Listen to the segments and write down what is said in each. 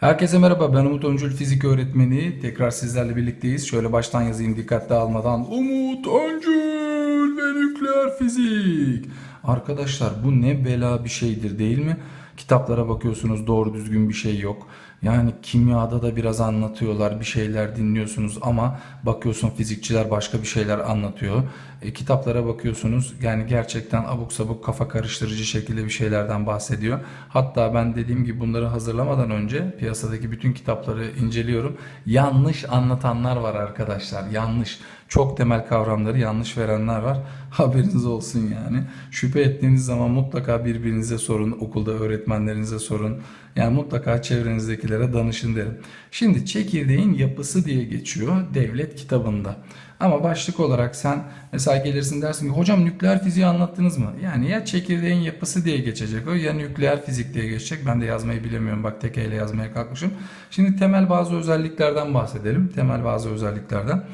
Herkese merhaba ben Umut Öncül fizik öğretmeni. Tekrar sizlerle birlikteyiz. Şöyle baştan yazayım dikkatli almadan. Umut Öncül ve nükleer fizik. Arkadaşlar bu ne bela bir şeydir değil mi? Kitaplara bakıyorsunuz doğru düzgün bir şey yok. Yani kimyada da biraz anlatıyorlar, bir şeyler dinliyorsunuz ama bakıyorsun fizikçiler başka bir şeyler anlatıyor. E, kitaplara bakıyorsunuz yani gerçekten abuk sabuk kafa karıştırıcı şekilde bir şeylerden bahsediyor. Hatta ben dediğim gibi bunları hazırlamadan önce piyasadaki bütün kitapları inceliyorum. Yanlış anlatanlar var arkadaşlar. Yanlış. Çok temel kavramları yanlış verenler var. Haberiniz olsun yani. Şüphe ettiğiniz zaman mutlaka birbirinize sorun, okulda öğretmenlerinize sorun. Yani mutlaka çevrenizdekilere danışın derim. Şimdi çekirdeğin yapısı diye geçiyor devlet kitabında. Ama başlık olarak sen mesela gelirsin dersin ki hocam nükleer fiziği anlattınız mı? Yani ya çekirdeğin yapısı diye geçecek o ya nükleer fizik diye geçecek. Ben de yazmayı bilemiyorum bak tek elle yazmaya kalkmışım. Şimdi temel bazı özelliklerden bahsedelim. Temel bazı özelliklerden.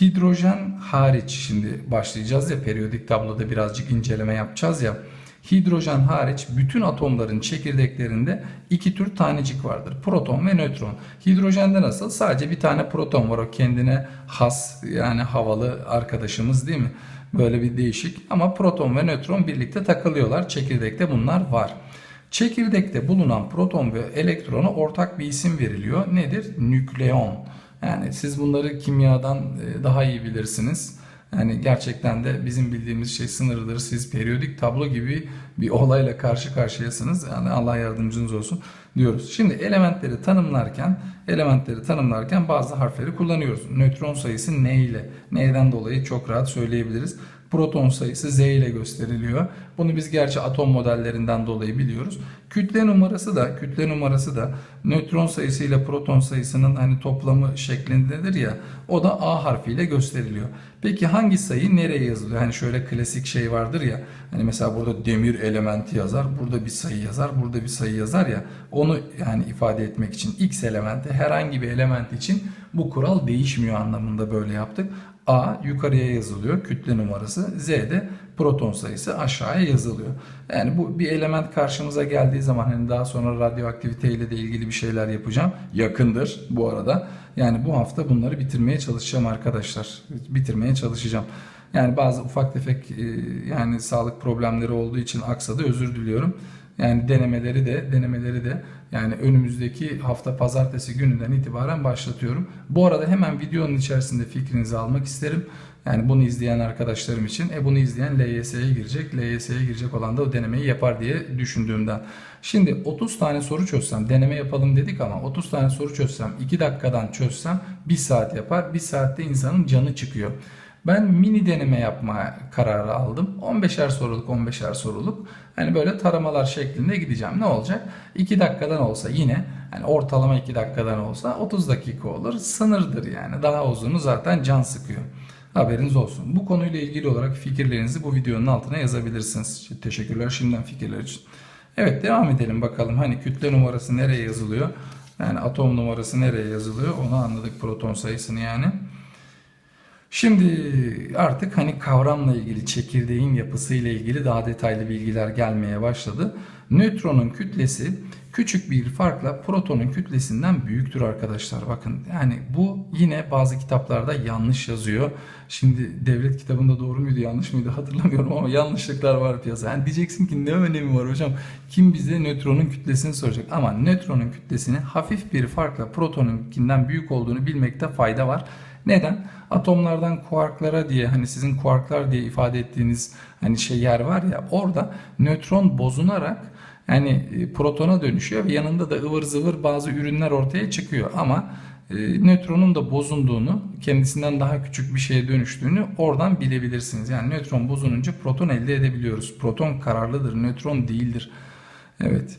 Hidrojen hariç şimdi başlayacağız ya periyodik tabloda birazcık inceleme yapacağız ya. Hidrojen hariç bütün atomların çekirdeklerinde iki tür tanecik vardır. Proton ve nötron. Hidrojende nasıl? Sadece bir tane proton var. O kendine has yani havalı arkadaşımız değil mi? Böyle bir değişik. Ama proton ve nötron birlikte takılıyorlar. Çekirdekte bunlar var. Çekirdekte bulunan proton ve elektrona ortak bir isim veriliyor. Nedir? Nükleon. Yani siz bunları kimyadan e, daha iyi bilirsiniz. Yani gerçekten de bizim bildiğimiz şey sınırlıdır. Siz periyodik tablo gibi bir olayla karşı karşıyasınız. Yani Allah yardımcınız olsun diyoruz. Şimdi elementleri tanımlarken elementleri tanımlarken bazı harfleri kullanıyoruz. Nötron sayısı ne ile? Neyden dolayı çok rahat söyleyebiliriz. Proton sayısı Z ile gösteriliyor. Bunu biz gerçi atom modellerinden dolayı biliyoruz. Kütle numarası da kütle numarası da nötron sayısı ile proton sayısının hani toplamı şeklindedir ya. O da A harfiyle gösteriliyor. Peki hangi sayı nereye yazılıyor? Hani şöyle klasik şey vardır ya. Hani mesela burada demir elementi yazar, burada bir sayı yazar, burada bir sayı yazar ya. Onu yani ifade etmek için X elementi herhangi bir element için bu kural değişmiyor anlamında böyle yaptık. A yukarıya yazılıyor kütle numarası. Z de proton sayısı aşağıya yazılıyor. Yani bu bir element karşımıza geldiği zaman hani daha sonra radyoaktivite ile de ilgili bir şeyler yapacağım. Yakındır bu arada. Yani bu hafta bunları bitirmeye çalışacağım arkadaşlar. Bitirmeye çalışacağım. Yani bazı ufak tefek e, yani sağlık problemleri olduğu için aksadı özür diliyorum. Yani denemeleri de denemeleri de yani önümüzdeki hafta pazartesi gününden itibaren başlatıyorum. Bu arada hemen videonun içerisinde fikrinizi almak isterim. Yani bunu izleyen arkadaşlarım için. E bunu izleyen LYS'ye girecek. LYS'ye girecek olan da o denemeyi yapar diye düşündüğümden. Şimdi 30 tane soru çözsem, deneme yapalım dedik ama 30 tane soru çözsem, 2 dakikadan çözsem 1 saat yapar. 1 saatte insanın canı çıkıyor. Ben mini deneme yapma kararı aldım. 15'er soruluk 15'er soruluk. Hani böyle taramalar şeklinde gideceğim. Ne olacak? 2 dakikadan olsa yine hani ortalama 2 dakikadan olsa 30 dakika olur. Sınırdır yani. Daha uzunu zaten can sıkıyor. Haberiniz olsun. Bu konuyla ilgili olarak fikirlerinizi bu videonun altına yazabilirsiniz. Teşekkürler şimdiden fikirler için. Evet devam edelim bakalım. Hani kütle numarası nereye yazılıyor? Yani atom numarası nereye yazılıyor? Onu anladık proton sayısını yani. Şimdi artık hani kavramla ilgili çekirdeğin yapısı ile ilgili daha detaylı bilgiler gelmeye başladı. Nötronun kütlesi küçük bir farkla protonun kütlesinden büyüktür arkadaşlar. Bakın yani bu yine bazı kitaplarda yanlış yazıyor. Şimdi devlet kitabında doğru muydu yanlış mıydı hatırlamıyorum ama yanlışlıklar var piyasa. Yani diyeceksin ki ne önemi var hocam? Kim bize nötronun kütlesini soracak? Ama nötronun kütlesini hafif bir farkla protonunkinden büyük olduğunu bilmekte fayda var. Neden? Atomlardan kuarklara diye hani sizin kuarklar diye ifade ettiğiniz hani şey yer var ya orada nötron bozunarak yani protona dönüşüyor ve yanında da ıvır zıvır bazı ürünler ortaya çıkıyor ama e, nötronun da bozunduğunu, kendisinden daha küçük bir şeye dönüştüğünü oradan bilebilirsiniz. Yani nötron bozulunca proton elde edebiliyoruz. Proton kararlıdır, nötron değildir. Evet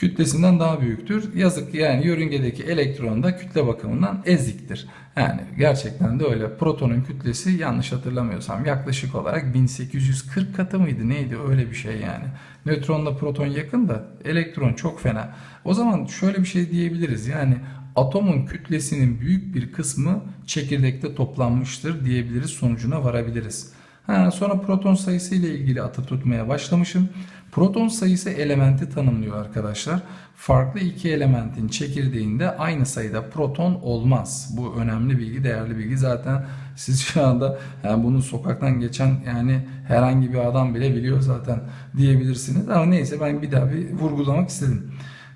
kütlesinden daha büyüktür. Yazık yani yörüngedeki elektron da kütle bakımından eziktir. Yani gerçekten de öyle. Protonun kütlesi yanlış hatırlamıyorsam yaklaşık olarak 1840 katı mıydı neydi öyle bir şey yani. Nötronla proton yakın da elektron çok fena. O zaman şöyle bir şey diyebiliriz yani atomun kütlesinin büyük bir kısmı çekirdekte toplanmıştır diyebiliriz sonucuna varabiliriz. Ha, sonra proton sayısı ile ilgili atıp tutmaya başlamışım. Proton sayısı elementi tanımlıyor arkadaşlar. Farklı iki elementin çekirdeğinde aynı sayıda proton olmaz. Bu önemli bilgi, değerli bilgi. Zaten siz şu anda yani bunu sokaktan geçen yani herhangi bir adam bile biliyor zaten diyebilirsiniz. Ama neyse ben bir daha bir vurgulamak istedim.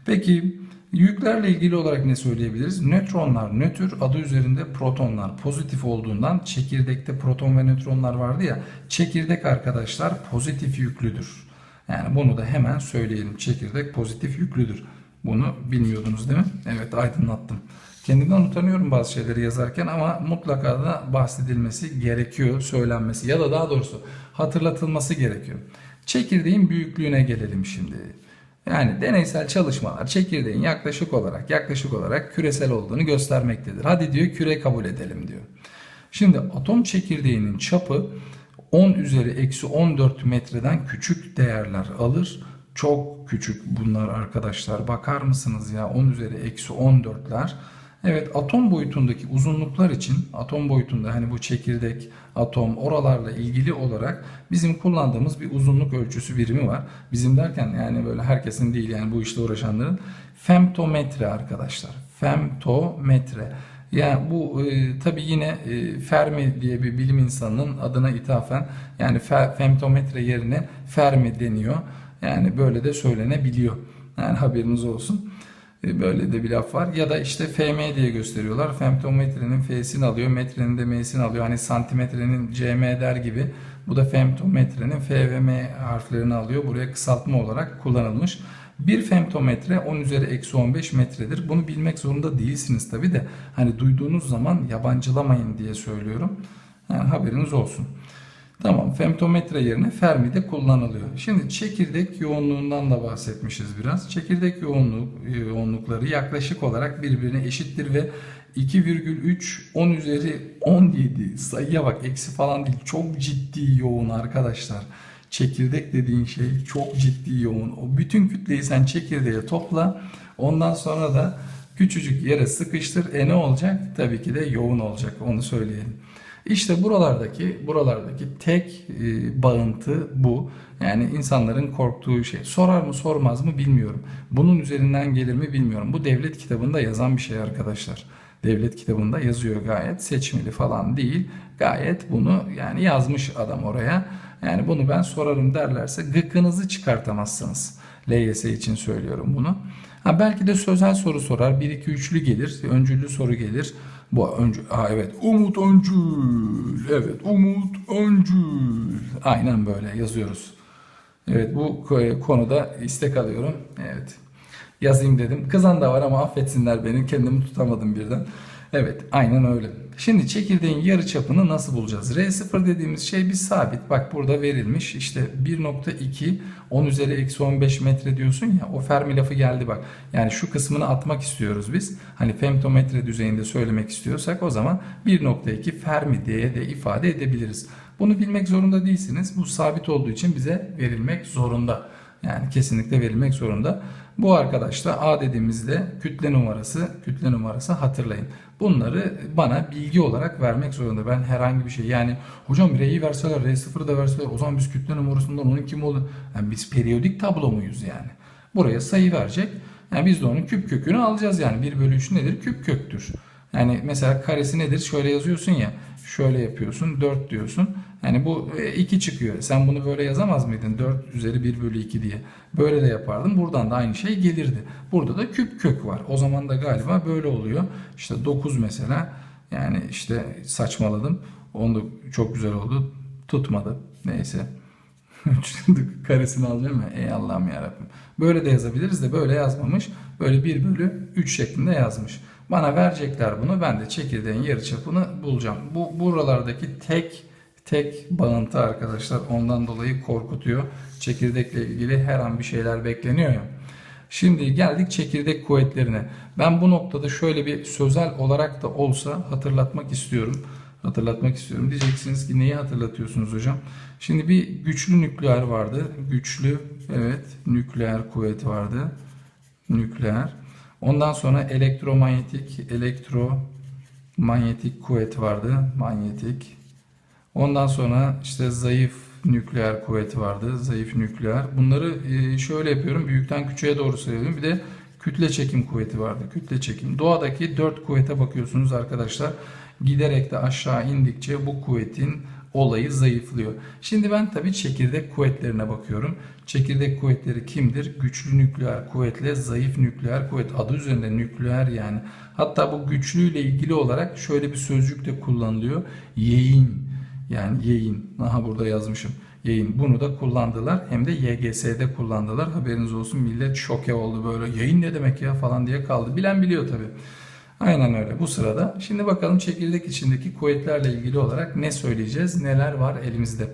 Peki Yüklerle ilgili olarak ne söyleyebiliriz? Nötronlar nötr, adı üzerinde protonlar pozitif olduğundan çekirdekte proton ve nötronlar vardı ya. Çekirdek arkadaşlar pozitif yüklüdür. Yani bunu da hemen söyleyelim. Çekirdek pozitif yüklüdür. Bunu bilmiyordunuz değil mi? Evet aydınlattım. Kendimden utanıyorum bazı şeyleri yazarken ama mutlaka da bahsedilmesi gerekiyor, söylenmesi ya da daha doğrusu hatırlatılması gerekiyor. Çekirdeğin büyüklüğüne gelelim şimdi. Yani deneysel çalışmalar çekirdeğin yaklaşık olarak yaklaşık olarak küresel olduğunu göstermektedir. Hadi diyor küre kabul edelim diyor. Şimdi atom çekirdeğinin çapı 10 üzeri eksi 14 metreden küçük değerler alır. Çok küçük bunlar arkadaşlar. Bakar mısınız ya 10 üzeri eksi 14'ler. Evet atom boyutundaki uzunluklar için atom boyutunda hani bu çekirdek, atom oralarla ilgili olarak bizim kullandığımız bir uzunluk ölçüsü birimi var. Bizim derken yani böyle herkesin değil yani bu işle uğraşanların femtometre arkadaşlar. Femtometre. Yani bu e, tabi yine e, Fermi diye bir bilim insanının adına ithafen yani fe, femtometre yerine Fermi deniyor. Yani böyle de söylenebiliyor. Yani haberiniz olsun. E, böyle de bir laf var. Ya da işte FM diye gösteriyorlar. Femtometrenin F'sini alıyor, metrenin de M'sini alıyor. Hani santimetrenin CM der gibi. Bu da femtometrenin F ve M harflerini alıyor. Buraya kısaltma olarak kullanılmış. Bir femtometre 10 üzeri eksi 15 metredir. Bunu bilmek zorunda değilsiniz tabi de. Hani duyduğunuz zaman yabancılamayın diye söylüyorum. Yani haberiniz olsun. Tamam femtometre yerine Fermi de kullanılıyor. Şimdi çekirdek yoğunluğundan da bahsetmişiz biraz. Çekirdek yoğunluk yoğunlukları yaklaşık olarak birbirine eşittir ve 2,3 10 üzeri 17 sayıya bak eksi falan değil. Çok ciddi yoğun arkadaşlar. Çekirdek dediğin şey çok ciddi yoğun. O bütün kütleyi sen çekirdeğe topla. Ondan sonra da küçücük yere sıkıştır. E ne olacak? Tabii ki de yoğun olacak. Onu söyleyelim. İşte buralardaki buralardaki tek e, bağıntı bu. Yani insanların korktuğu şey. Sorar mı sormaz mı bilmiyorum. Bunun üzerinden gelir mi bilmiyorum. Bu devlet kitabında yazan bir şey arkadaşlar. Devlet kitabında yazıyor gayet seçmeli falan değil. Gayet bunu yani yazmış adam oraya. Yani bunu ben sorarım derlerse gıkınızı çıkartamazsınız. LYS için söylüyorum bunu. Ha belki de sözel soru sorar. 1 2 3'lü gelir. Öncüllü soru gelir. Bu öncü ha evet Umut Öncül. Evet Umut Öncül. Aynen böyle yazıyoruz. Evet bu konuda istek alıyorum. Evet. Yazayım dedim. Kızan da var ama affetsinler beni. Kendimi tutamadım birden. Evet aynen öyle. Şimdi çekirdeğin yarı çapını nasıl bulacağız? R0 dediğimiz şey bir sabit. Bak burada verilmiş işte 1.2 10 üzeri eksi 15 metre diyorsun ya o Fermi lafı geldi bak. Yani şu kısmını atmak istiyoruz biz. Hani femtometre düzeyinde söylemek istiyorsak o zaman 1.2 Fermi diye de ifade edebiliriz. Bunu bilmek zorunda değilsiniz. Bu sabit olduğu için bize verilmek zorunda. Yani kesinlikle verilmek zorunda. Bu arkadaşla A dediğimizde kütle numarası, kütle numarası hatırlayın. Bunları bana bilgi olarak vermek zorunda. Ben herhangi bir şey yani hocam R'yi verseler, R0'ı da verseler o zaman biz kütle numarasından onun kim oldu? Yani biz periyodik tablo muyuz yani? Buraya sayı verecek. Yani biz de onun küp kökünü alacağız yani. 1 bölü 3 nedir? Küp köktür. Yani mesela karesi nedir? Şöyle yazıyorsun ya. Şöyle yapıyorsun. 4 diyorsun. Yani bu 2 e, çıkıyor. Sen bunu böyle yazamaz mıydın? 4 üzeri 1 bölü 2 diye. Böyle de yapardım. Buradan da aynı şey gelirdi. Burada da küp kök var. O zaman da galiba böyle oluyor. İşte 9 mesela. Yani işte saçmaladım. Onu da çok güzel oldu. Tutmadı. Neyse. karesini alacağım ya. Ey Allah'ım yarabbim. Böyle de yazabiliriz de böyle yazmamış. Böyle 1 bölü 3 şeklinde yazmış. Bana verecekler bunu. Ben de çekirdeğin yarıçapını bulacağım. Bu buralardaki tek tek bağıntı arkadaşlar ondan dolayı korkutuyor. Çekirdekle ilgili her an bir şeyler bekleniyor ya. Şimdi geldik çekirdek kuvvetlerine. Ben bu noktada şöyle bir sözel olarak da olsa hatırlatmak istiyorum. Hatırlatmak istiyorum. Diyeceksiniz ki neyi hatırlatıyorsunuz hocam? Şimdi bir güçlü nükleer vardı. Güçlü evet nükleer kuvvet vardı. Nükleer. Ondan sonra elektromanyetik elektromanyetik kuvvet vardı. Manyetik Ondan sonra işte zayıf nükleer kuvveti vardı. Zayıf nükleer. Bunları e, şöyle yapıyorum. Büyükten küçüğe doğru sayıyorum. Bir de kütle çekim kuvveti vardı. Kütle çekim. Doğadaki dört kuvvete bakıyorsunuz arkadaşlar. Giderek de aşağı indikçe bu kuvvetin olayı zayıflıyor. Şimdi ben tabii çekirdek kuvvetlerine bakıyorum. Çekirdek kuvvetleri kimdir? Güçlü nükleer kuvvetle zayıf nükleer kuvvet. Adı üzerinde nükleer yani. Hatta bu güçlüyle ilgili olarak şöyle bir sözcük de kullanılıyor. Yeğin. Yani yeğin. Aha burada yazmışım. Yayın. Bunu da kullandılar. Hem de YGS'de kullandılar. Haberiniz olsun millet şoke oldu böyle. Yayın ne demek ya falan diye kaldı. Bilen biliyor tabii. Aynen öyle bu sırada. Şimdi bakalım çekirdek içindeki kuvvetlerle ilgili olarak ne söyleyeceğiz? Neler var elimizde?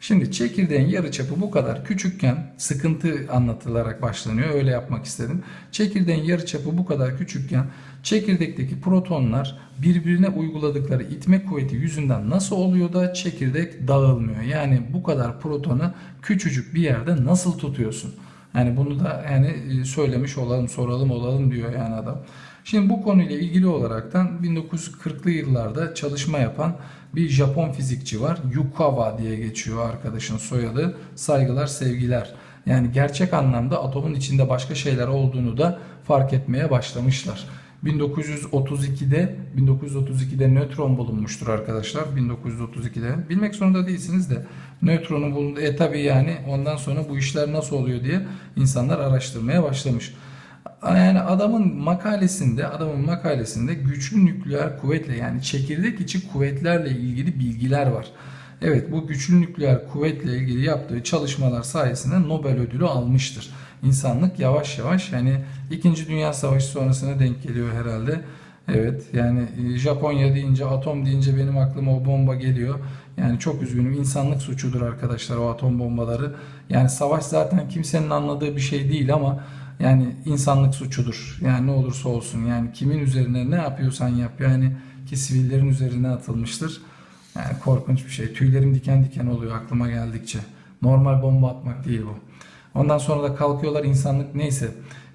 Şimdi çekirdeğin yarıçapı bu kadar küçükken sıkıntı anlatılarak başlanıyor. Öyle yapmak istedim. Çekirdeğin yarıçapı bu kadar küçükken çekirdekteki protonlar birbirine uyguladıkları itme kuvveti yüzünden nasıl oluyor da çekirdek dağılmıyor? Yani bu kadar protonu küçücük bir yerde nasıl tutuyorsun? Yani bunu da yani söylemiş olalım, soralım olalım diyor yani adam. Şimdi bu konuyla ilgili olaraktan 1940'lı yıllarda çalışma yapan bir Japon fizikçi var. Yukawa diye geçiyor arkadaşın soyadı. Saygılar, sevgiler. Yani gerçek anlamda atomun içinde başka şeyler olduğunu da fark etmeye başlamışlar. 1932'de 1932'de nötron bulunmuştur arkadaşlar. 1932'de. Bilmek zorunda değilsiniz de nötronun bulunduğu e tabi yani ondan sonra bu işler nasıl oluyor diye insanlar araştırmaya başlamış. Yani adamın makalesinde, adamın makalesinde güçlü nükleer kuvvetle yani çekirdek içi kuvvetlerle ilgili bilgiler var. Evet bu güçlü nükleer kuvvetle ilgili yaptığı çalışmalar sayesinde Nobel ödülü almıştır. İnsanlık yavaş yavaş yani 2. Dünya Savaşı sonrasına denk geliyor herhalde. Evet yani e, Japonya deyince atom deyince benim aklıma o bomba geliyor. Yani çok üzgünüm insanlık suçudur arkadaşlar o atom bombaları. Yani savaş zaten kimsenin anladığı bir şey değil ama yani insanlık suçudur. Yani ne olursa olsun yani kimin üzerine ne yapıyorsan yap yani ki sivillerin üzerine atılmıştır. Yani korkunç bir şey. Tüylerim diken diken oluyor aklıma geldikçe. Normal bomba atmak değil bu. Ondan sonra da kalkıyorlar insanlık neyse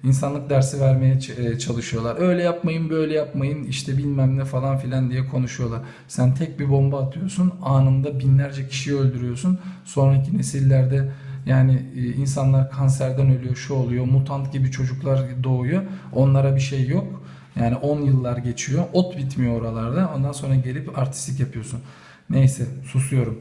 insanlık dersi vermeye e, çalışıyorlar. Öyle yapmayın böyle yapmayın işte bilmem ne falan filan diye konuşuyorlar. Sen tek bir bomba atıyorsun anında binlerce kişiyi öldürüyorsun. Sonraki nesillerde yani e, insanlar kanserden ölüyor, şu oluyor, mutant gibi çocuklar doğuyor. Onlara bir şey yok. Yani 10 yıllar geçiyor. Ot bitmiyor oralarda. Ondan sonra gelip artistik yapıyorsun. Neyse susuyorum.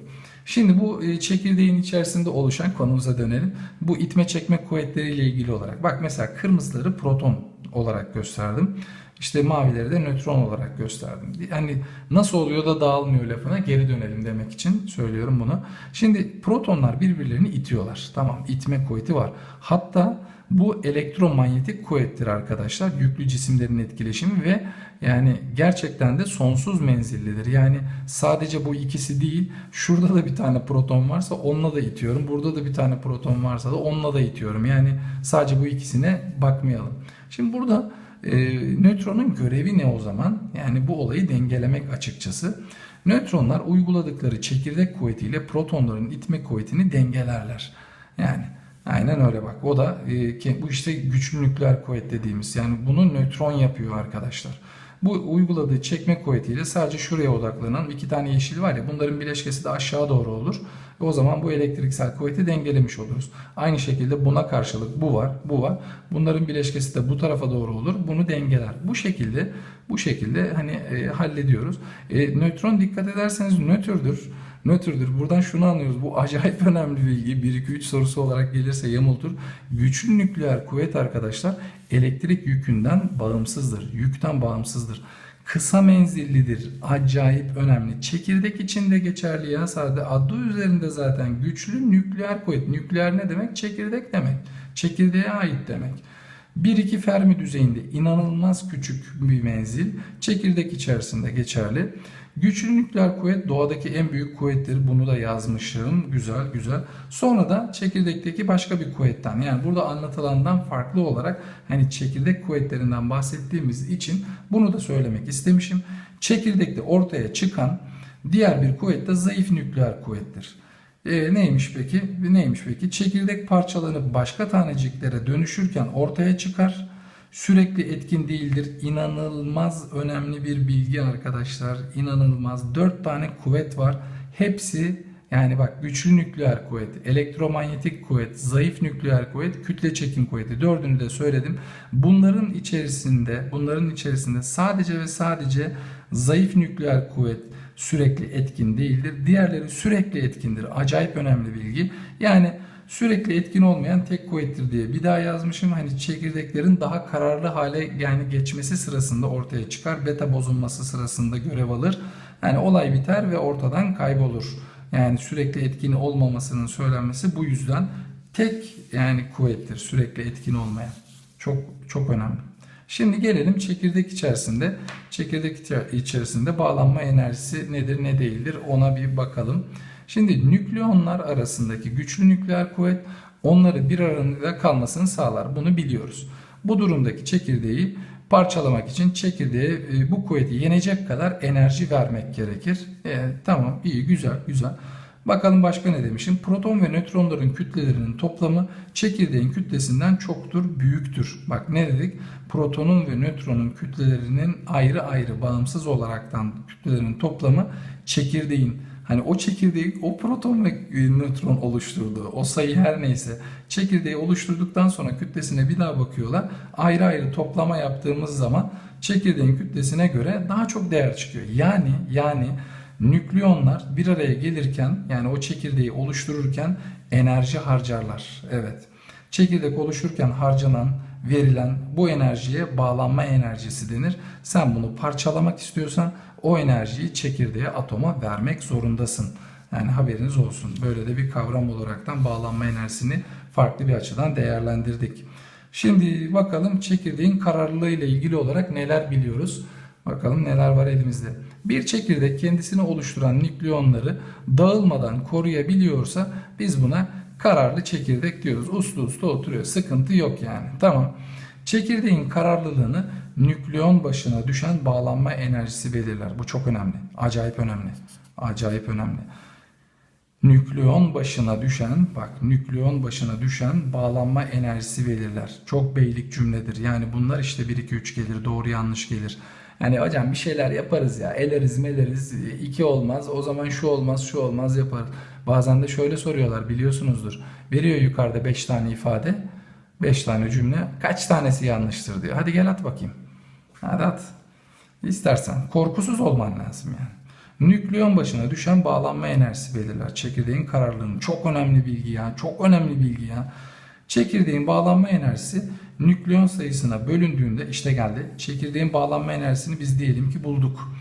Şimdi bu e, çekirdeğin içerisinde oluşan konumuza dönelim. Bu itme çekme kuvvetleriyle ilgili olarak. Bak mesela kırmızıları proton olarak gösterdim. İşte mavileri de nötron olarak gösterdim. Yani nasıl oluyor da dağılmıyor lafına geri dönelim demek için söylüyorum bunu. Şimdi protonlar birbirlerini itiyorlar. Tamam itme kuvveti var. Hatta bu elektromanyetik kuvvettir arkadaşlar. Yüklü cisimlerin etkileşimi ve yani gerçekten de sonsuz menzillidir. Yani sadece bu ikisi değil. Şurada da bir tane proton varsa onunla da itiyorum. Burada da bir tane proton varsa da onunla da itiyorum. Yani sadece bu ikisine bakmayalım. Şimdi burada e, nötronun görevi ne o zaman? Yani bu olayı dengelemek açıkçası. Nötronlar uyguladıkları çekirdek kuvvetiyle protonların itme kuvvetini dengelerler. Yani aynen öyle bak. O da e, bu işte güçlü nükleer kuvvet dediğimiz. Yani bunu nötron yapıyor arkadaşlar. Bu uyguladığı çekme kuvvetiyle sadece şuraya odaklanan iki tane yeşil var ya bunların bileşkesi de aşağı doğru olur. Ve o zaman bu elektriksel kuvveti dengelemiş oluruz. Aynı şekilde buna karşılık bu var, bu var. Bunların bileşkesi de bu tarafa doğru olur. Bunu dengeler. Bu şekilde bu şekilde hani e, hallediyoruz. E, nötron dikkat ederseniz nötrdür nötrdür. Buradan şunu anlıyoruz. Bu acayip önemli bilgi. 1 2 3 sorusu olarak gelirse yamultur. Güçlü nükleer kuvvet arkadaşlar elektrik yükünden bağımsızdır. Yükten bağımsızdır. Kısa menzillidir. Acayip önemli. Çekirdek için de geçerli ya. Sadece adı üzerinde zaten güçlü nükleer kuvvet. Nükleer ne demek? Çekirdek demek. Çekirdeğe ait demek. 1-2 Fermi düzeyinde inanılmaz küçük bir menzil çekirdek içerisinde geçerli. Güçlü nükleer kuvvet doğadaki en büyük kuvvettir. Bunu da yazmışım. Güzel güzel. Sonra da çekirdekteki başka bir kuvvetten yani burada anlatılandan farklı olarak hani çekirdek kuvvetlerinden bahsettiğimiz için bunu da söylemek istemişim. Çekirdekte ortaya çıkan diğer bir kuvvet de zayıf nükleer kuvvettir. E, neymiş peki? Neymiş peki? Çekirdek parçalanıp başka taneciklere dönüşürken ortaya çıkar sürekli etkin değildir. İnanılmaz önemli bir bilgi arkadaşlar. İnanılmaz. Dört tane kuvvet var. hepsi yani bak güçlü nükleer kuvvet, elektromanyetik kuvvet, zayıf nükleer kuvvet, kütle çekim kuvveti dördünü de söyledim. Bunların içerisinde, bunların içerisinde sadece ve sadece zayıf nükleer kuvvet sürekli etkin değildir. Diğerleri sürekli etkindir. Acayip önemli bilgi. Yani sürekli etkin olmayan tek kuvvettir diye bir daha yazmışım. Hani çekirdeklerin daha kararlı hale yani geçmesi sırasında ortaya çıkar. Beta bozulması sırasında görev alır. Yani olay biter ve ortadan kaybolur. Yani sürekli etkin olmamasının söylenmesi bu yüzden tek yani kuvvettir sürekli etkin olmayan. Çok çok önemli. Şimdi gelelim çekirdek içerisinde. Çekirdek içerisinde bağlanma enerjisi nedir ne değildir ona bir bakalım. Şimdi nükleonlar arasındaki güçlü nükleer kuvvet onları bir arada kalmasını sağlar. Bunu biliyoruz. Bu durumdaki çekirdeği parçalamak için çekirdeğe e, bu kuvveti yenecek kadar enerji vermek gerekir. E, tamam iyi güzel güzel. Bakalım başka ne demişim? Proton ve nötronların kütlelerinin toplamı çekirdeğin kütlesinden çoktur, büyüktür. Bak ne dedik? Protonun ve nötronun kütlelerinin ayrı ayrı bağımsız olaraktan kütlelerinin toplamı çekirdeğin Hani o çekirdeği o proton ve nötron oluşturduğu o sayı her neyse çekirdeği oluşturduktan sonra kütlesine bir daha bakıyorlar. Ayrı ayrı toplama yaptığımız zaman çekirdeğin kütlesine göre daha çok değer çıkıyor. Yani yani nükleonlar bir araya gelirken yani o çekirdeği oluştururken enerji harcarlar. Evet. Çekirdek oluşurken harcanan, verilen bu enerjiye bağlanma enerjisi denir. Sen bunu parçalamak istiyorsan o enerjiyi çekirdeğe atoma vermek zorundasın. Yani haberiniz olsun. Böyle de bir kavram olaraktan bağlanma enerjisini farklı bir açıdan değerlendirdik. Şimdi bakalım çekirdeğin kararlılığı ile ilgili olarak neler biliyoruz. Bakalım neler var elimizde. Bir çekirdek kendisini oluşturan nükleonları dağılmadan koruyabiliyorsa biz buna kararlı çekirdek diyoruz. Uslu uslu oturuyor. Sıkıntı yok yani. Tamam. Çekirdeğin kararlılığını nükleon başına düşen bağlanma enerjisi belirler. Bu çok önemli. Acayip önemli. Acayip önemli. Nükleon başına düşen, bak nükleon başına düşen bağlanma enerjisi belirler. Çok beylik cümledir. Yani bunlar işte 1 2 3 gelir, doğru yanlış gelir. Yani hocam bir şeyler yaparız ya. Eleriz meleriz. iki olmaz. O zaman şu olmaz şu olmaz yapar. Bazen de şöyle soruyorlar biliyorsunuzdur. Veriyor yukarıda 5 tane ifade. 5 tane cümle. Kaç tanesi yanlıştır diyor. Hadi gel at bakayım. Hadi at. İstersen. Korkusuz olman lazım yani. Nükleon başına düşen bağlanma enerjisi belirler. Çekirdeğin kararlılığını. Çok önemli bilgi ya. Çok önemli bilgi ya. Çekirdeğin bağlanma enerjisi nükleon sayısına bölündüğünde işte geldi. Çekirdeğin bağlanma enerjisini biz diyelim ki bulduk.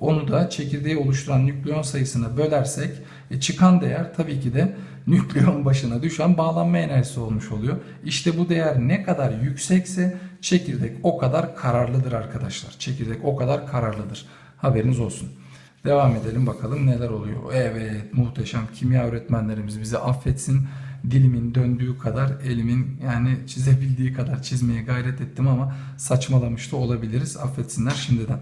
Onu da çekirdeği oluşturan nükleon sayısına bölersek e, çıkan değer tabii ki de nükleon başına düşen bağlanma enerjisi olmuş oluyor. İşte bu değer ne kadar yüksekse çekirdek o kadar kararlıdır arkadaşlar. Çekirdek o kadar kararlıdır. Haberiniz olsun. Devam edelim bakalım neler oluyor. Evet muhteşem kimya öğretmenlerimiz bizi affetsin dilimin döndüğü kadar elimin yani çizebildiği kadar çizmeye gayret ettim ama saçmalamış da olabiliriz. Affetsinler şimdiden.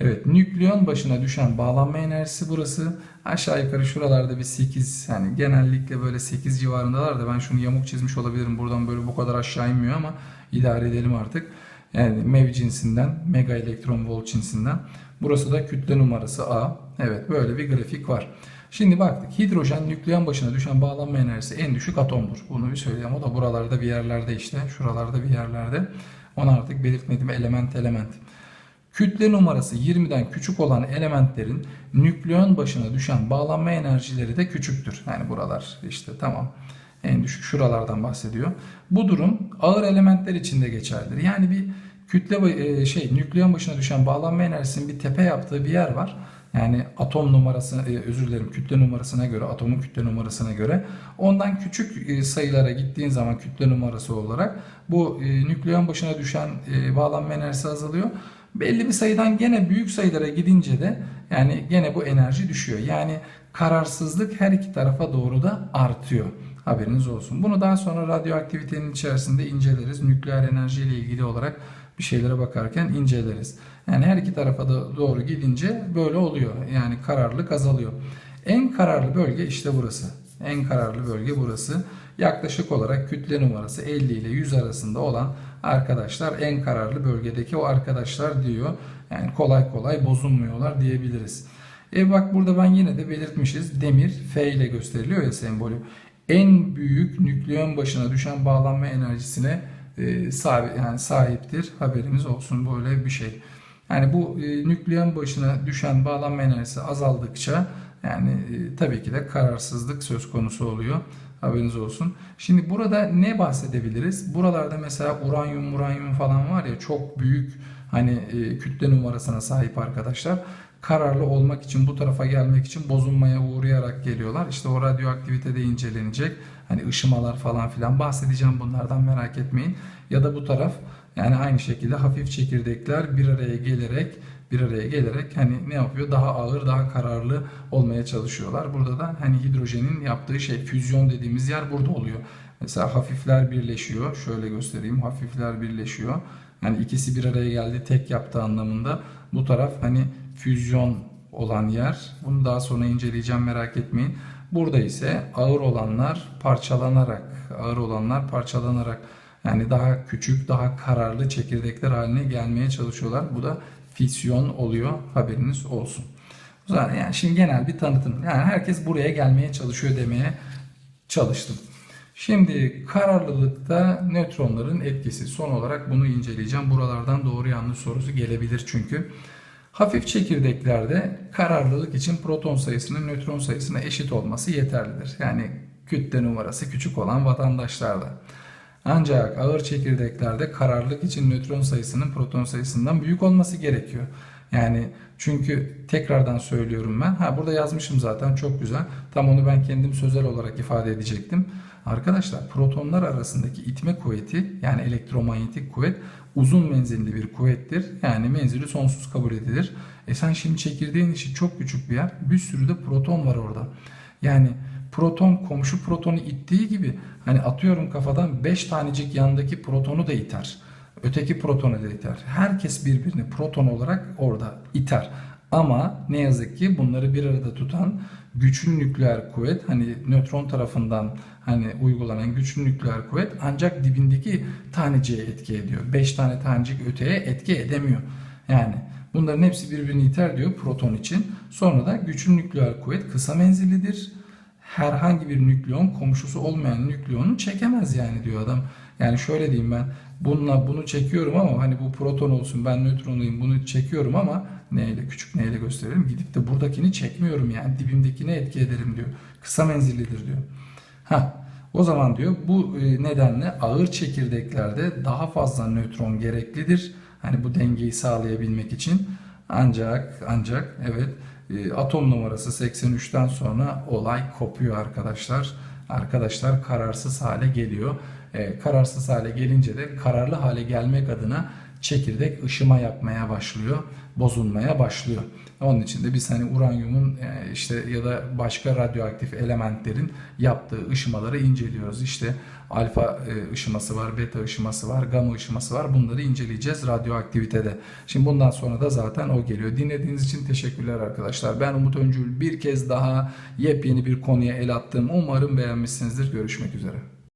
Evet nükleon başına düşen bağlanma enerjisi burası. Aşağı yukarı şuralarda bir 8 yani genellikle böyle 8 civarındalar da ben şunu yamuk çizmiş olabilirim. Buradan böyle bu kadar aşağı inmiyor ama idare edelim artık. Yani MEV cinsinden, mega elektron volt cinsinden. Burası da kütle numarası A. Evet böyle bir grafik var. Şimdi baktık hidrojen nükleon başına düşen bağlanma enerjisi en düşük atomdur. Bunu bir söyleyeyim. O da buralarda bir yerlerde işte. Şuralarda bir yerlerde. Onu artık belirtmedim element element. Kütle numarası 20'den küçük olan elementlerin nükleon başına düşen bağlanma enerjileri de küçüktür. Yani buralar işte tamam. En düşük şuralardan bahsediyor. Bu durum ağır elementler için de geçerlidir. Yani bir kütle e, şey nükleon başına düşen bağlanma enerjisinin bir tepe yaptığı bir yer var. Yani atom numarası e, özür dilerim kütle numarasına göre atomun kütle numarasına göre ondan küçük e, sayılara gittiğin zaman kütle numarası olarak bu e, nükleon başına düşen bağlanma enerjisi azalıyor. Belli bir sayıdan gene büyük sayılara gidince de yani gene bu enerji düşüyor. Yani kararsızlık her iki tarafa doğru da artıyor. Haberiniz olsun. Bunu daha sonra radyoaktivitenin içerisinde inceleriz. Nükleer enerji ile ilgili olarak bir şeylere bakarken inceleriz. Yani her iki tarafa da doğru gidince böyle oluyor. Yani kararlılık azalıyor. En kararlı bölge işte burası. En kararlı bölge burası. Yaklaşık olarak kütle numarası 50 ile 100 arasında olan arkadaşlar en kararlı bölgedeki o arkadaşlar diyor. Yani kolay kolay bozulmuyorlar diyebiliriz. E bak burada ben yine de belirtmişiz. Demir F ile gösteriliyor ya sembolü. En büyük nükleon başına düşen bağlanma enerjisine e, sahip, yani sahiptir. Haberiniz olsun böyle bir şey. Yani bu e, nükleon başına düşen bağlanma enerjisi azaldıkça yani e, tabii ki de kararsızlık söz konusu oluyor. Haberiniz olsun. Şimdi burada ne bahsedebiliriz? Buralarda mesela uranyum, uranyum falan var ya çok büyük hani e, kütle numarasına sahip arkadaşlar. Kararlı olmak için bu tarafa gelmek için bozulmaya uğrayarak geliyorlar. İşte o radyoaktivite de incelenecek. Hani ışımalar falan filan bahsedeceğim bunlardan merak etmeyin. Ya da bu taraf yani aynı şekilde hafif çekirdekler bir araya gelerek bir araya gelerek hani ne yapıyor? Daha ağır, daha kararlı olmaya çalışıyorlar. Burada da hani hidrojenin yaptığı şey füzyon dediğimiz yer burada oluyor. Mesela hafifler birleşiyor. Şöyle göstereyim. Hafifler birleşiyor. Yani ikisi bir araya geldi tek yaptığı anlamında. Bu taraf hani füzyon olan yer. Bunu daha sonra inceleyeceğim merak etmeyin. Burada ise ağır olanlar parçalanarak, ağır olanlar parçalanarak yani daha küçük, daha kararlı çekirdekler haline gelmeye çalışıyorlar. Bu da fisyon oluyor. Haberiniz olsun. O zaman yani şimdi genel bir tanıtım. Yani herkes buraya gelmeye çalışıyor demeye çalıştım. Şimdi kararlılıkta nötronların etkisi. Son olarak bunu inceleyeceğim. Buralardan doğru yanlış sorusu gelebilir çünkü. Hafif çekirdeklerde kararlılık için proton sayısının nötron sayısına eşit olması yeterlidir. Yani kütle numarası küçük olan vatandaşlarda. Ancak ağır çekirdeklerde kararlılık için nötron sayısının proton sayısından büyük olması gerekiyor. Yani çünkü tekrardan söylüyorum ben. Ha burada yazmışım zaten çok güzel. Tam onu ben kendim sözel olarak ifade edecektim. Arkadaşlar protonlar arasındaki itme kuvveti yani elektromanyetik kuvvet uzun menzilli bir kuvvettir. Yani menzili sonsuz kabul edilir. E sen şimdi çekirdeğin içi çok küçük bir yer. Bir sürü de proton var orada. Yani proton komşu protonu ittiği gibi hani atıyorum kafadan 5 tanecik yandaki protonu da iter. Öteki protonu da iter. Herkes birbirini proton olarak orada iter. Ama ne yazık ki bunları bir arada tutan güçlü nükleer kuvvet hani nötron tarafından hani uygulanan güçlü nükleer kuvvet ancak dibindeki taneciğe etki ediyor. 5 tane tanecik öteye etki edemiyor. Yani bunların hepsi birbirini iter diyor proton için. Sonra da güçlü nükleer kuvvet kısa menzillidir herhangi bir nükleon komşusu olmayan nükleonu çekemez yani diyor adam. Yani şöyle diyeyim ben bununla bunu çekiyorum ama hani bu proton olsun ben nötronuyum bunu çekiyorum ama neyle küçük neyle gösterelim gidip de buradakini çekmiyorum yani dibimdekine etki ederim diyor. Kısa menzillidir diyor. Ha o zaman diyor bu e, nedenle ağır çekirdeklerde daha fazla nötron gereklidir. Hani bu dengeyi sağlayabilmek için ancak ancak evet atom numarası 83'ten sonra olay kopuyor arkadaşlar. Arkadaşlar kararsız hale geliyor. E, kararsız hale gelince de kararlı hale gelmek adına çekirdek ışıma yapmaya başlıyor, bozulmaya başlıyor. Onun için de biz hani uranyumun e, işte ya da başka radyoaktif elementlerin yaptığı ışımaları inceliyoruz. İşte alfa e, ışıması var, beta ışıması var, gamma ışıması var. Bunları inceleyeceğiz radyoaktivitede. Şimdi bundan sonra da zaten o geliyor. Dinlediğiniz için teşekkürler arkadaşlar. Ben Umut Öncül bir kez daha yepyeni bir konuya el attım. Umarım beğenmişsinizdir. Görüşmek üzere.